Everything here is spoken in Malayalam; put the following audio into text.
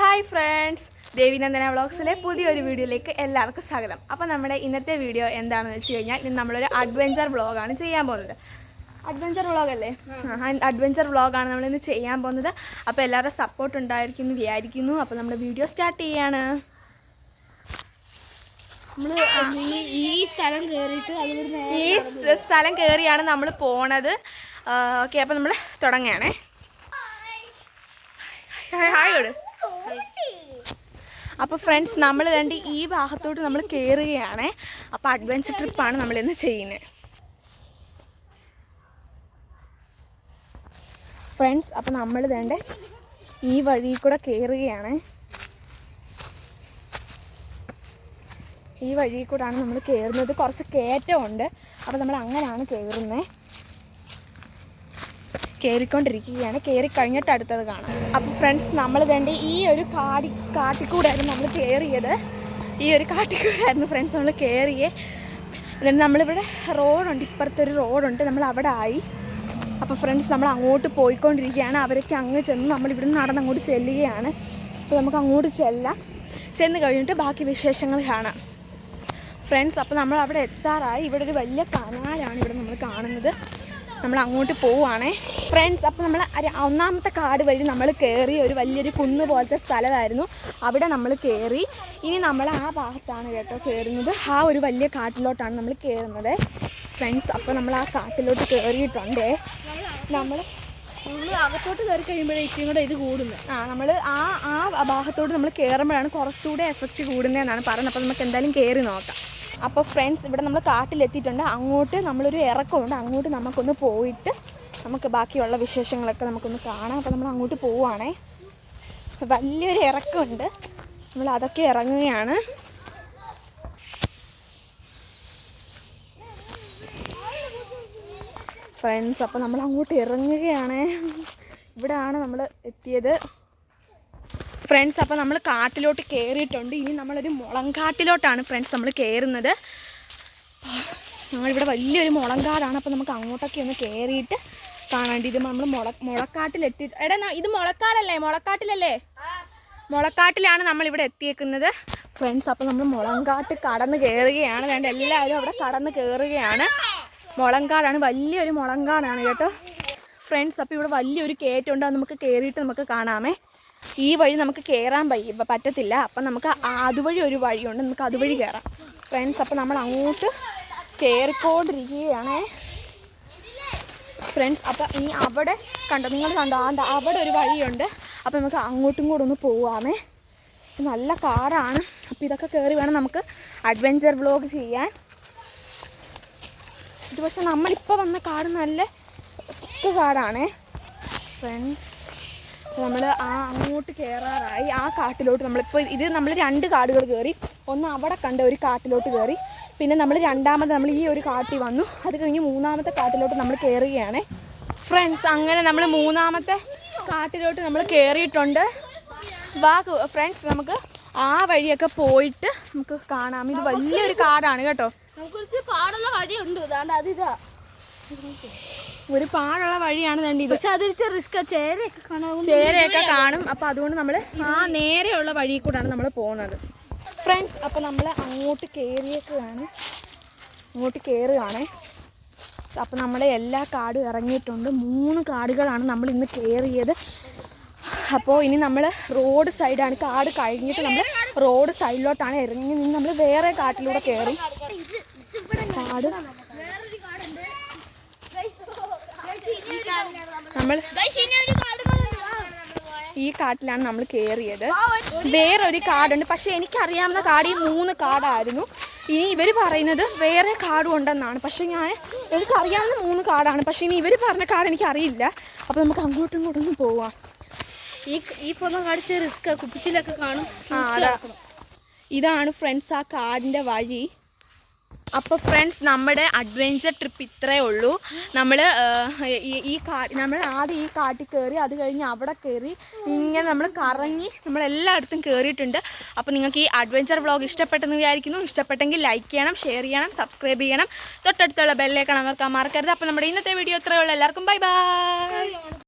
ഹായ് ഫ്രണ്ട്സ് ദേവിനന്ദന വ്ളോഗ്സിലെ പുതിയൊരു വീഡിയോയിലേക്ക് എല്ലാവർക്കും സ്വാഗതം അപ്പോൾ നമ്മുടെ ഇന്നത്തെ വീഡിയോ എന്താണെന്ന് വെച്ച് കഴിഞ്ഞാൽ ഇന്ന് നമ്മളൊരു അഡ്വഞ്ചർ വ്ളോഗാണ് ചെയ്യാൻ പോകുന്നത് അഡ്വഞ്ചർ വ്ളോഗ് അല്ലേ അഡ്വഞ്ചർ വ്ളോഗാണ് നമ്മളിന്ന് ചെയ്യാൻ പോകുന്നത് അപ്പോൾ എല്ലാവരുടെ സപ്പോർട്ട് ഉണ്ടായിരിക്കുന്നു വിചാരിക്കുന്നു അപ്പോൾ നമ്മുടെ വീഡിയോ സ്റ്റാർട്ട് ചെയ്യാണ് ഈ- സ്ഥലം ഈ സ്ഥലം കയറിയാണ് നമ്മൾ പോണത് ഓക്കെ അപ്പോൾ നമ്മൾ തുടങ്ങുകയാണേ ഹായ് ഹായ് കൊടു അപ്പോൾ ഫ്രണ്ട്സ് നമ്മൾ രണ്ട് ഈ ഭാഗത്തോട്ട് നമ്മൾ കയറുകയാണ് അപ്പോൾ അഡ്വഞ്ചർ ട്രിപ്പാണ് നമ്മൾ ഇന്ന് ചെയ്യുന്നത്. ഫ്രണ്ട്സ് അപ്പോൾ നമ്മൾ വേണ്ട ഈ വഴി കൂടെ കയറുകയാണ് ഈ വഴി കൂടാണ് നമ്മൾ കയറുന്നത് കുറച്ച് കയറ്റമുണ്ട്. അപ്പോൾ നമ്മൾ അങ്ങനെയാണ് കയറുന്നത് കയറിക്കൊണ്ടിരിക്കുകയാണ് കയറി കഴിഞ്ഞിട്ട് അടുത്തത് കാണാം. അപ്പോൾ ഫ്രണ്ട്സ് നമ്മൾ തന്നെ ഈ ഒരു കാടി കാട്ടിക്കൂടായിരുന്നു നമ്മൾ കയറിയത് ഈ ഒരു കാട്ടിക്കൂടായിരുന്നു ഫ്രണ്ട്സ് നമ്മൾ കയറിയേ എന്നിട്ട് നമ്മളിവിടെ റോഡുണ്ട് ഇപ്പുറത്തെ ഒരു റോഡുണ്ട്. നമ്മൾ അവിടെ ആയി. അപ്പോൾ ഫ്രണ്ട്സ് നമ്മൾ അങ്ങോട്ട് പോയിക്കൊണ്ടിരിക്കുകയാണ്. അവരൊക്കെ അങ്ങ് ചെന്ന് നമ്മൾ ഇവിടുന്ന് നടന്ന് അങ്ങോട്ട് ചെല്ലുകയാണ്. അപ്പോൾ നമുക്ക് അങ്ങോട്ട് ചെല്ലാം. ചെന്ന് കഴിഞ്ഞിട്ട് ബാക്കി വിശേഷങ്ങൾ കാണാം. ഫ്രണ്ട്സ് അപ്പോൾ നമ്മൾ അവിടെ എത്താറായി. ഇവിടെ ഒരു വലിയ കനാലാണ് ഇവിടെ നമ്മൾ കാണുന്നത്. നമ്മൾ അങ്ങോട്ട് പോവുകയാണേ ഫ്രണ്ട്സ് അപ്പോൾ നമ്മൾ ഒന്നാമത്തെ കാട് വഴി നമ്മൾ കയറി ഒരു വലിയൊരു കുന്ന് പോലത്തെ സ്ഥലമായിരുന്നു. അവിടെ നമ്മൾ കയറി ഇനി നമ്മൾ ആ ഭാഗത്താണ് കേട്ടോ കയറുന്നത് ആ ഒരു വലിയ കാട്ടിലോട്ടാണ് നമ്മൾ കയറുന്നത് ഫ്രണ്ട്സ് അപ്പോൾ നമ്മൾ ആ കാട്ടിലോട്ട് കയറിയിട്ടുണ്ടേ നമ്മൾ നമ്മൾ അകത്തോട്ട് കയറി കഴിയുമ്പോഴേ ഇച്ചിരി കൂടെ ഇത് കൂടുന്നത് ആ നമ്മൾ ആ ആ ഭാഗത്തോട്ട് നമ്മൾ കയറുമ്പോഴാണ് കുറച്ചുകൂടെ എഫക്റ്റ് കൂടുന്നതെന്നാണ് പറയുന്നത്. അപ്പോൾ നമുക്ക് എന്തായാലും കയറി നോക്കാം. അപ്പോൾ ഫ്രണ്ട്സ് ഇവിടെ നമ്മൾ കാട്ടിലെത്തിയിട്ടുണ്ട്. അങ്ങോട്ട് നമ്മളൊരു ഇറക്കമുണ്ട്. അങ്ങോട്ട് നമുക്കൊന്ന് പോയിട്ട് നമുക്ക് ബാക്കിയുള്ള വിശേഷങ്ങളൊക്കെ നമുക്കൊന്ന് കാണാം. അപ്പോൾ നമ്മൾ അങ്ങോട്ട് പോവുകയാണേ വലിയൊരു ഇറക്കമുണ്ട്. നമ്മൾ അതൊക്കെ ഇറങ്ങുകയാണ്. ഫ്രണ്ട്സ് അപ്പോൾ നമ്മൾ അങ്ങോട്ട് ഇറങ്ങുകയാണ്. ഇവിടെയാണ് നമ്മൾ എത്തിയത്. ഫ്രണ്ട്സ് അപ്പോൾ നമ്മൾ കാട്ടിലോട്ട് കയറിയിട്ടുണ്ട് ഇനി നമ്മളൊരു മുളങ്കാട്ടിലോട്ടാണ് ഫ്രണ്ട്സ് നമ്മൾ കയറുന്നത് ഞങ്ങളിവിടെ വലിയൊരു മുളങ്കാടാണ്. അപ്പോൾ നമുക്ക് അങ്ങോട്ടൊക്കെ ഒന്ന് കയറിയിട്ട് കാണാണ്ട് ഇത് നമ്മൾ മുള മുളക്കാട്ടിലെത്തി എടാ ഇത് മുളക്കാടല്ലേ? മുളക്കാട്ടിലല്ലേ? മുളക്കാട്ടിലാണ് നമ്മൾ ഇവിടെ എത്തിയേക്കുന്നത്. ഫ്രണ്ട്സ് അപ്പോൾ നമ്മൾ മുളങ്കാട്ട് കടന്ന് കയറുകയാണ് വേണ്ട എല്ലാവരും അവിടെ കടന്ന് കയറുകയാണ് മുളങ്കാടാണ് വലിയൊരു മുളങ്കാടാണ് കേട്ടോ. ഫ്രണ്ട്സ് അപ്പോൾ ഇവിടെ വലിയൊരു കയറ്റമുണ്ട് അത് നമുക്ക് കയറിയിട്ട് നമുക്ക് കാണാമേ. ഈ വഴി നമുക്ക് കയറാൻ പറ്റത്തില്ല. അപ്പം നമുക്ക് അതുവഴി ഒരു വഴിയുണ്ട്. നമുക്ക് അതുവഴി കയറാം ഫ്രണ്ട്സ് അപ്പം നമ്മൾ അങ്ങോട്ട് കയറിക്കൊണ്ടിരിക്കുകയാണേ ഫ്രണ്ട്സ് അപ്പം ഇനി അവിടെ കണ്ടോ? നിങ്ങൾ കണ്ടോ? ആണ്ട് അവിടെ ഒരു വഴിയുണ്ട്. അപ്പം നമുക്ക് അങ്ങോട്ടും കൂടെ ഒന്ന് പോവാമേ. നല്ല കാറാണ് അപ്പം ഇതൊക്കെ കയറി വേണം നമുക്ക് അഡ്വഞ്ചർ വ്ലോഗ് ചെയ്യാൻ. ഇത് പക്ഷെ നമ്മളിപ്പോൾ വന്ന കാട് നല്ല കാടാണേ. ഫ്രണ്ട്സ് നമ്മൾ ആ അങ്ങോട്ട് കയറാറായി ആ കാട്ടിലോട്ട് നമ്മളിപ്പോൾ ഇത് നമ്മൾ രണ്ട് കാടുകൾ കയറി ഒന്ന് അവിടെ കണ്ട ഒരു കാട്ടിലോട്ട് കയറി പിന്നെ നമ്മൾ രണ്ടാമത് നമ്മൾ ഈ ഒരു കാട്ടിൽ വന്നു. അത് കഴിഞ്ഞ് മൂന്നാമത്തെ കാട്ടിലോട്ട് നമ്മൾ കയറുകയാണ് ഫ്രണ്ട്സ് അങ്ങനെ നമ്മൾ മൂന്നാമത്തെ കാട്ടിലോട്ട് നമ്മൾ കയറിയിട്ടുണ്ട് വാ ഫ്രണ്ട്സ് നമുക്ക് ആ വഴിയൊക്കെ പോയിട്ട് നമുക്ക് കാണാം. ഇത് വലിയൊരു കാടാണ് കേട്ടോ. നമുക്ക് പാടുള്ള വഴിയുണ്ട്. അതാണ്ട് അതിതാ. ഒരു പാടുള്ള വഴിയാണ് വേണ്ടി ഇത്. പക്ഷെ അതിരിച്ച് റിസ്ക് ചേരയൊക്കെ കാണും. അപ്പോൾ അതുകൊണ്ട് നമ്മൾ ആ നേരെയുള്ള വഴി കൂടാണ് നമ്മൾ പോകുന്നത് ഫ്രണ്ട്സ് അപ്പോൾ നമ്മൾ അങ്ങോട്ട് കയറിയേക്കാണ് അങ്ങോട്ട് കയറുകയാണേ അപ്പോൾ നമ്മുടെ എല്ലാ കാടും ഇറങ്ങിയിട്ടുണ്ട്. മൂന്ന് കാടുകളാണ് നമ്മൾ ഇന്ന് കയറിയത് അപ്പോൾ ഇനി നമ്മൾ റോഡ് സൈഡാണ് കാട് കഴിഞ്ഞിട്ട് നമ്മൾ റോഡ് സൈഡിലോട്ടാണ് ഇറങ്ങി. നിന്ന് നമ്മൾ വേറെ കാട്ടിലൂടെ കയറും കാട് നമ്മൾ ഈ കാട്ടിലാണ് നമ്മൾ കയറിയത് വേറൊരു കാടുണ്ട്. പക്ഷെ എനിക്കറിയാവുന്ന കാട് ഈ മൂന്ന് കാടായിരുന്നു. ഇനി ഇവർ പറയുന്നത് വേറെ കാടും ഉണ്ടെന്നാണ്. പക്ഷെ ഞാൻ എനിക്കറിയാവുന്ന മൂന്ന് കാടാണ്. പക്ഷെ ഇനി ഇവർ പറഞ്ഞ കാട് എനിക്കറിയില്ല. അപ്പോൾ നമുക്ക് അങ്ങോട്ടും ഇങ്ങോട്ടും ഒന്ന് പോവാം. ഈ ഈ പോകുന്ന കാണിച്ച് റിസ്ക് കുപ്പിച്ചിലൊക്കെ കാണും. ഇതാണ് ഫ്രണ്ട്സ് ആ കാടിന്റെ വഴി. അപ്പോൾ ഫ്രണ്ട്സ് നമ്മുടെ അഡ്വഞ്ചർ ട്രിപ്പ് ഇത്രേ ഉള്ളൂ. നമ്മൾ ഈ കാ നമ്മൾ ആദ്യം ഈ കാട്ടിൽ കയറി അത് കഴിഞ്ഞ് അവിടെ കയറി ഇങ്ങനെ നമ്മൾ കറങ്ങി നമ്മൾ എല്ലായിടത്തും കയറിയിട്ടുണ്ട് അപ്പോൾ നിങ്ങൾക്ക് ഈ അഡ്വഞ്ചർ വ്ളോഗ് ഇഷ്ടപ്പെട്ടെന്ന് വിചാരിക്കുന്നു. ഇഷ്ടപ്പെട്ടെങ്കിൽ ലൈക്ക് ചെയ്യണം ഷെയർ ചെയ്യണം സബ്സ്ക്രൈബ് ചെയ്യണം. തൊട്ടടുത്തുള്ള ബെല്ലേക്കാൻ അവർക്ക് മറക്കരുത്. അപ്പോൾ നമ്മുടെ ഇന്നത്തെ വീഡിയോ ഇത്രയേ ഉള്ളൂ. എല്ലാവർക്കും ബൈ ബൈ